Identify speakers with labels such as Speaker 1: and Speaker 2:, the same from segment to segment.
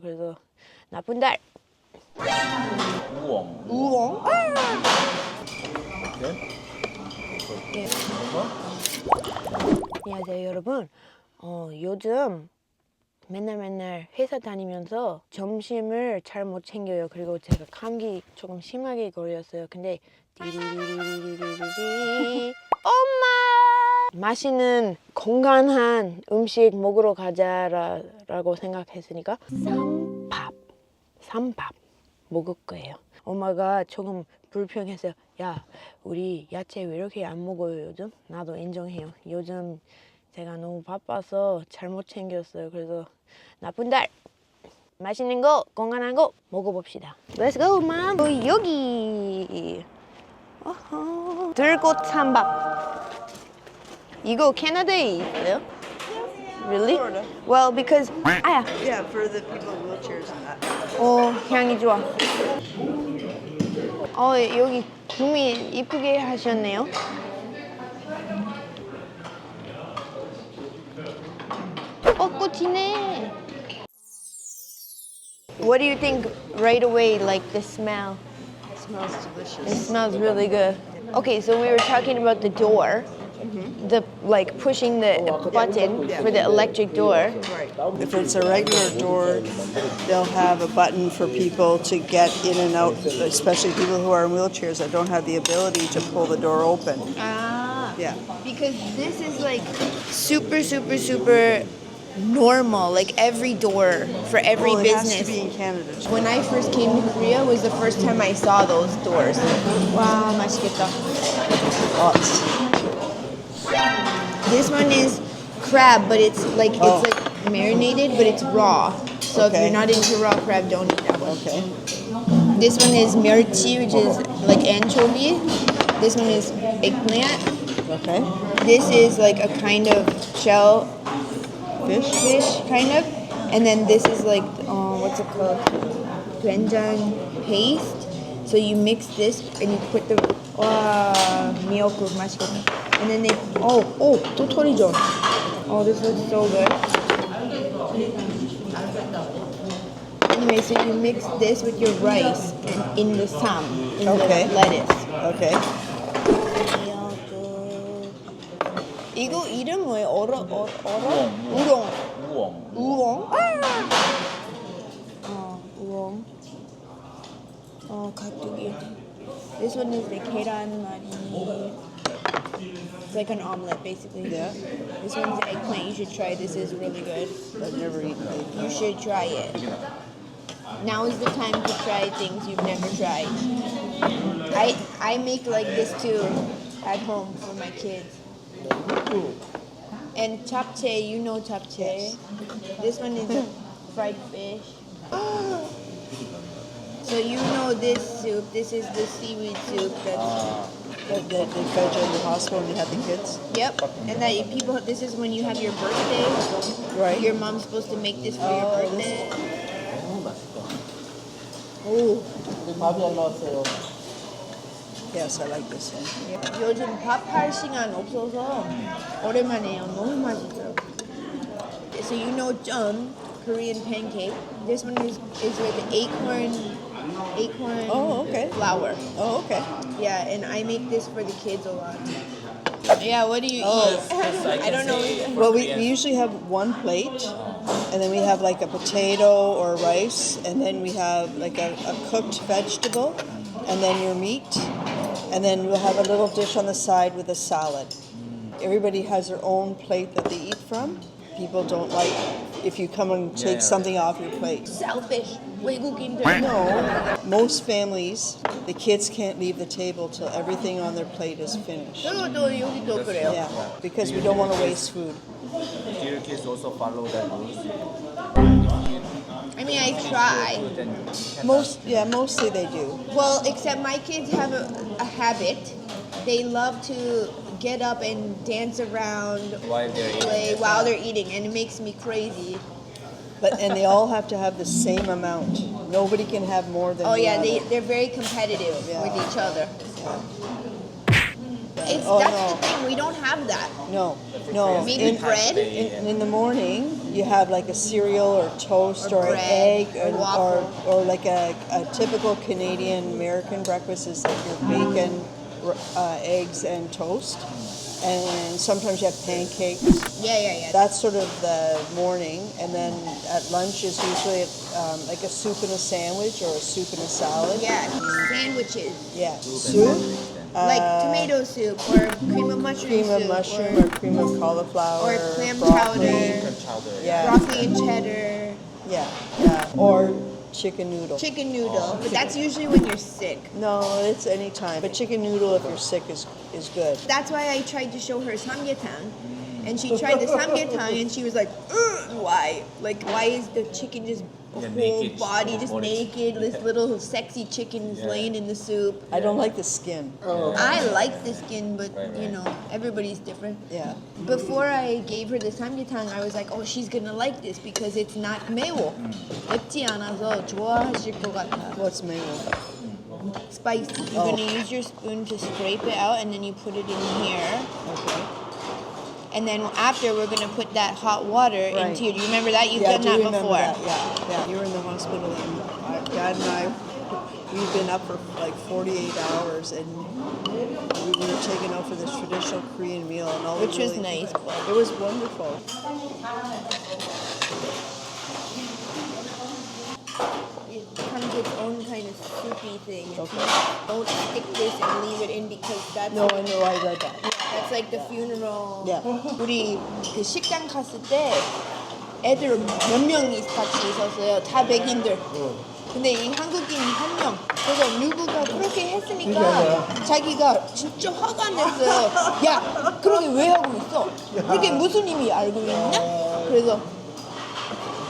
Speaker 1: 그래서 나쁜 달.
Speaker 2: 우엉.
Speaker 1: 우엉.
Speaker 2: 네?
Speaker 1: 예. 안녕하세요 여러분. 어, 요즘 맨날 맨날 회사 다니면서 점심을 잘 못 챙겨요. 그리고 제가 감기 조금 심하게 걸렸어요. 근데 띠리리리리리리리 엄마 맛있는 건강한 음식 먹으러 가자라고 생각했으니까 쌈밥 쌈밥 먹을 거예요. 엄마가 조금 불평했어요. 야, 우리 야채 왜 이렇게 안 먹어요 요즘? 나도 인정해요. 요즘 제가 너무 바빠서 잘못 챙겼어요. 그래서 나쁜 달 맛있는 거 건강한 거 먹어봅시다. Let's go, mom. 어, 여기. 들꽃 삼밥. 이거 캐나다에 있어요? Really?
Speaker 3: Florida.
Speaker 1: Well, because 아야.
Speaker 3: Yeah, for the people in wheelchairs and that.
Speaker 1: 어 향이 좋아. 어 여기 구미 이쁘게 하셨네요. 벚꽃이네. What do you think right away? Like the smell.
Speaker 3: It smells
Speaker 1: It
Speaker 3: delicious.
Speaker 1: smells really good. Okay, so we were talking about the door, the like pushing the button for the electric door.
Speaker 3: Right. If it's a regular door, they'll have a button for people to get in and out, especially people who are in wheelchairs that don't have the ability to pull the door open.
Speaker 1: Ah.
Speaker 3: Yeah.
Speaker 1: Because this is like super, super, super normal. Like every door for every
Speaker 3: Well, it has to
Speaker 1: business.
Speaker 3: be in Canada. too.
Speaker 1: When I first came to Korea was the first time I saw those doors. Wow, 맛있겠다.
Speaker 3: Lots.
Speaker 1: This one is crab, but it's like
Speaker 3: Oh.
Speaker 1: it's like marinated, but it's raw. So if
Speaker 3: Okay.
Speaker 1: you're not into raw crab, don't eat that one.
Speaker 3: Okay.
Speaker 1: This one is 멸치, which is like anchovy. This one is eggplant.
Speaker 3: Okay.
Speaker 1: This is like a kind of shell
Speaker 3: Fish.
Speaker 1: fish, kind of. And then this is like, uh, what's it called? Doenjang paste. So you mix this and you put the 와 미역국 맛있겠다. And then they oh oh 또 털이죠. Oh this looks so good. Anyway, so you mix this with your rice and in the sam, in
Speaker 3: Okay.
Speaker 1: the lettuce.
Speaker 3: Okay.
Speaker 1: 미역국. 이거 이름 뭐예요? 얼어 얼어 얼어?
Speaker 2: 우엉.
Speaker 1: 우렁.
Speaker 2: 우엉.
Speaker 1: 우엉? 어, 우엉. 어, 가뚜기. This one is the keiran mari. It's like an omelet, basically.
Speaker 3: Yeah.
Speaker 1: This one's eggplant. You should try. This is really good.
Speaker 3: I've never eaten eggplant.
Speaker 1: You should try it. Now is the time to try things you've never tried. I I make like this too at home for my kids. And chapche, you know chapche. This one is fried fish. so you know this soup. This is the seaweed soup. That's
Speaker 3: That, that they fed you in the hospital when you had the kids?
Speaker 1: yep. And that people. This is when you have your birthday.
Speaker 3: Right.
Speaker 1: Your mom's supposed to make this for your
Speaker 3: Oh,
Speaker 1: birthday.
Speaker 3: Oh.
Speaker 2: 우리 밥이 안 나왔어요.
Speaker 3: Yes, I like this one.
Speaker 1: 요즘 밥할 시간 없어서 오랜만에요. 너무 맛있어요. So you know 점, Korean pancake. This one is is with acorn acorn
Speaker 3: Oh, okay.
Speaker 1: flour.
Speaker 3: Oh, okay.
Speaker 1: Yeah, and I make this for the kids a lot. Yeah, what do you
Speaker 3: Oh.
Speaker 1: eat? I don't know.
Speaker 3: Well, we, we usually have one plate, and then we have like a potato or rice, and then we have like a, a cooked vegetable, and then your meat, and then we'll have a little dish on the side with a salad. Everybody has their own plate that they eat from. People don't like if you come and take
Speaker 2: yeah.
Speaker 3: something off your plate.
Speaker 1: Selfish.
Speaker 3: No, most families, the kids can't leave the table till everything on their plate is finished. Yeah, because we don't want to waste food.
Speaker 2: Do your kids also follow that rules?
Speaker 1: I mean, I try.
Speaker 3: Most, yeah, mostly they do.
Speaker 1: Well, except my kids have a, a habit. They love to get up and dance around
Speaker 2: while they're eating.
Speaker 1: while they're eating, and it makes me crazy.
Speaker 3: But and they all have to have the same amount. Nobody can have more than.
Speaker 1: Oh
Speaker 3: the
Speaker 1: yeah,
Speaker 3: other.
Speaker 1: they they're very competitive
Speaker 3: Yeah.
Speaker 1: with each other. It's
Speaker 3: oh
Speaker 1: that's
Speaker 3: no,
Speaker 1: the thing. We don't have that.
Speaker 3: no, no.
Speaker 1: Maybe
Speaker 3: in,
Speaker 1: bread?
Speaker 3: in, in the morning, you have like a cereal or toast
Speaker 1: Or
Speaker 3: or, an egg
Speaker 1: or
Speaker 3: or, or, like a, a typical Canadian American breakfast is like your bacon, r- uh, eggs, and toast. And sometimes you have pancakes.
Speaker 1: Yeah, yeah, yeah.
Speaker 3: That's sort of the morning, and then at lunch is usually um, like a soup and a sandwich or a soup and a salad.
Speaker 1: yeah, sandwiches
Speaker 3: Yeah, soup,
Speaker 1: like
Speaker 3: uh,
Speaker 1: tomato soup or cream of mushroom
Speaker 3: cream of
Speaker 1: soup
Speaker 3: mushroom
Speaker 1: or
Speaker 3: or cream of cauliflower,
Speaker 1: or clam
Speaker 3: broccoli.
Speaker 1: chowder,
Speaker 2: chowder.
Speaker 3: Yeah,
Speaker 1: broccoli and cheddar,
Speaker 3: yeah, yeah, or chicken noodle.
Speaker 1: chicken noodle. Oh. But that's usually when you're sick.
Speaker 3: No, it's any time. But chicken noodle, if you're sick, is is good.
Speaker 1: That's why I tried to show her samgyetang And she tried the samgyetang and she was like, "Ugh, why? Like, why is the chicken just
Speaker 2: Yeah,
Speaker 1: whole
Speaker 2: naked,
Speaker 1: body just
Speaker 2: body.
Speaker 1: naked? This little sexy chicken is
Speaker 2: Yeah.
Speaker 1: laying in the soup.
Speaker 3: I don't like the skin.
Speaker 1: I like the skin, but
Speaker 2: Right,
Speaker 1: you
Speaker 2: right.
Speaker 1: know, everybody's different.
Speaker 3: Yeah.
Speaker 1: Before I gave her the samgyetang, I was like, oh, she's gonna like this because it's not 매워. 맵지 않아서 좋아하실 것 같아.
Speaker 3: What's mayo?
Speaker 1: Spicy. You're
Speaker 3: Oh.
Speaker 1: gonna use your spoon to scrape it out, and then you put it in here.
Speaker 3: Okay.
Speaker 1: And then after, we're gonna put that hot water
Speaker 3: Right.
Speaker 1: into you. Do you remember that? You've
Speaker 3: yeah,
Speaker 1: done
Speaker 3: do
Speaker 1: that before.
Speaker 3: that. Yeah, yeah. You were in the hospital, and I, Dad and I, we've been up for like 48 hours, and we were taken out for this traditional Korean meal, and all
Speaker 1: Which was
Speaker 3: really-
Speaker 1: nice.
Speaker 3: It was wonderful.
Speaker 1: It becomes its own kind of soupy thing.
Speaker 3: Okay.
Speaker 1: don't stick this and leave it in because that's
Speaker 3: No, I know. I read that.
Speaker 1: That's like the funeral.
Speaker 3: Yeah.
Speaker 1: 우리 그 식당 갔을 때 애들 몇 명이 같이 있었어요. 다 백인들. 근데 이 한국인 한 명. 그래서 누구가 그렇게 했으니까 자기가 진짜 화가 냈어요. 야, 그러게 왜 하고 있어? 그게 무슨 의미 알고 있냐? 그래서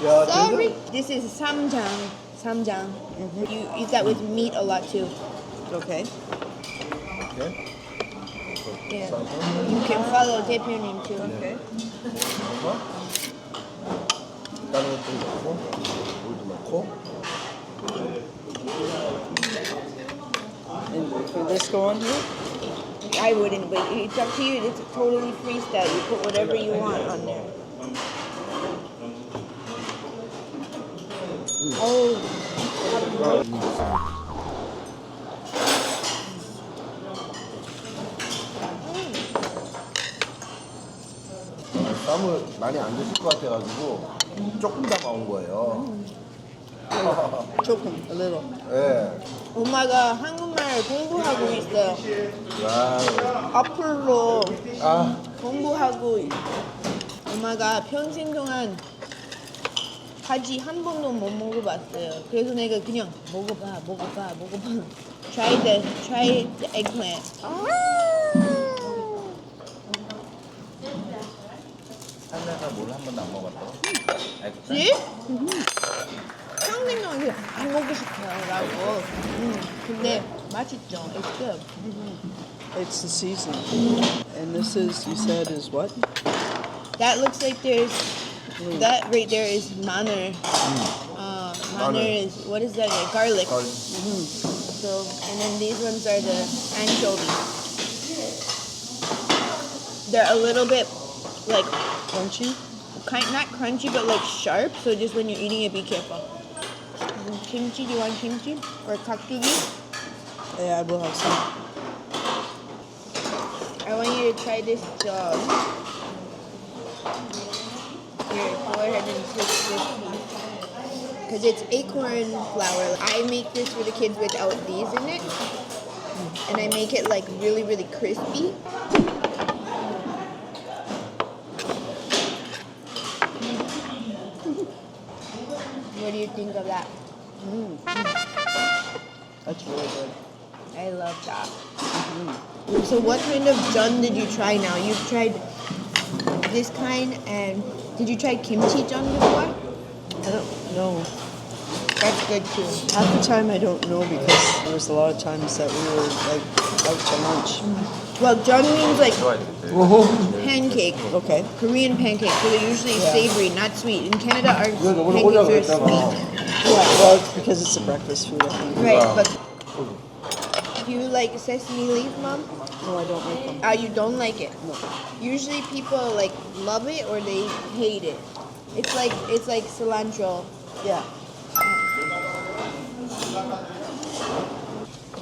Speaker 4: 야,
Speaker 1: sorry. This is samjang. Samjang. You eat that with meat a lot too.
Speaker 3: Okay.
Speaker 4: 이렇게
Speaker 1: Yeah. You can follow 대표님 too.
Speaker 3: Okay.
Speaker 4: 다른 것도 넣고, 물도 넣고.
Speaker 3: And for this go on here?
Speaker 1: I wouldn't, but it's up to you. It's totally freestyle. You put whatever you want on there. Oh,
Speaker 4: 쌈을 많이 안 드실 것 같아가지고 조금 담아온 거예요.
Speaker 3: Them a little.
Speaker 4: 예.
Speaker 1: 엄마가 한국말 공부하고 있어요.
Speaker 4: 야,
Speaker 1: 앞으로
Speaker 4: 아,
Speaker 1: 공부하고 있- 엄마가 평생 동안 바지 한 번도 못 먹어봤어요. 그래서 내가 그냥 먹어봐, 먹어봐, 먹어봐. Try the, try the eggplant.
Speaker 2: 살면서 물 한 번도 안 먹었다고? 알겠어?
Speaker 1: 지? 평생 동안 그냥 안 먹고 싶어요라고. 음, 근데 맛있죠. It's good.
Speaker 3: It's the season. And this is, you said, is what?
Speaker 1: That looks like there's that right there is maner. Uh, maner
Speaker 4: Maner.
Speaker 1: is what is that? Like garlic.
Speaker 4: 걸-
Speaker 1: So and then these ones are the anchovies. They're a little bit like
Speaker 3: Crunchy?
Speaker 1: kind not crunchy but like sharp. So just when you're eating it, be careful. Kimchi? Do you want kimchi or kakdugi?
Speaker 3: Yeah, I will have some.
Speaker 1: I want you to try this jug. Here, go ahead and take this piece. Because it's acorn flour. I make this for the kids without these in it. And I make it like really, really crispy. What do you think of that? Mm.
Speaker 3: That's really good.
Speaker 1: I love that. Mm-hmm. So what kind of jun did you try now? You've tried this kind and did you try kimchi jun before? That's good too.
Speaker 3: Half the time I don't know because there was a lot of times that we were like out to lunch.
Speaker 1: Well, jung means like pancake,
Speaker 3: Okay.
Speaker 1: Korean pancake, so they're usually savory, not sweet. In Canada, our pancakes are sweet.
Speaker 3: Yeah, well, it's because it's a breakfast food. I think.
Speaker 1: Right, but do you like sesame leaf, mom?
Speaker 3: No, I don't like them.
Speaker 1: Oh, you don't like it.
Speaker 3: No.
Speaker 1: Usually people like love it or they hate it. It's like it's like cilantro.
Speaker 3: Yeah.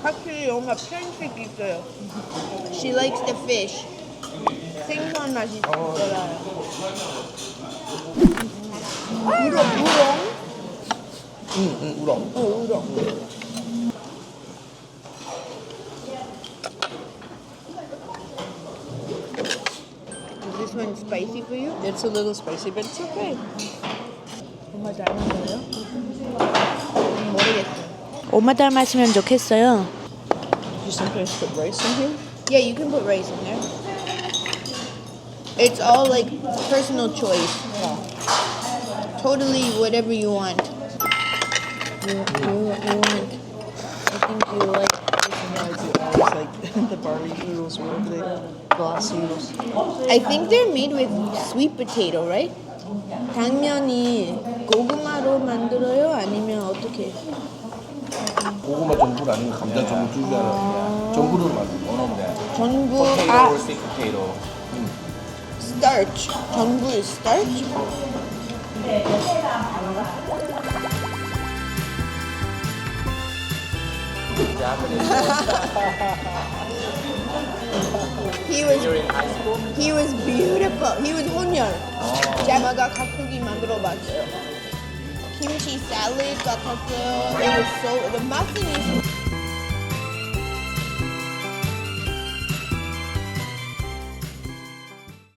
Speaker 1: 확실히 엄마 편식 있어요. She likes the fish. 생선 맛이 있어요. 우렁 우렁.
Speaker 4: 응, 응, 우렁.
Speaker 1: 어 우렁. Is this one spicy for you?
Speaker 3: It's a little spicy, but it's okay.
Speaker 1: 엄마 닮은 거예요? 모르겠어요.
Speaker 5: 엄마 닮았으면 좋겠어요.
Speaker 3: You sometimes put rice in here.
Speaker 1: Yeah, you can put rice in there. It's all like personal choice. Totally whatever you want. You, you, you want. I think you like.
Speaker 3: It's like the Barbie noodles, whatever they are. Glass noodles.
Speaker 1: I think they're made with sweet potato, right? 당면이 고구마로 만들어요? 아니면 어떻게?
Speaker 4: 고구마 전분 아니면 감자 전분 둘 중에 하나. 전분으로 만든 거.
Speaker 2: 네.
Speaker 1: 전부
Speaker 2: potato
Speaker 1: 아
Speaker 2: or sweet potato.
Speaker 1: starch. 전부 is starch? He was he was beautiful. He was 혼혈. 제가 가꾸기 만들어 봤어요. kimchi salad, got gakake. It was so, the muffin is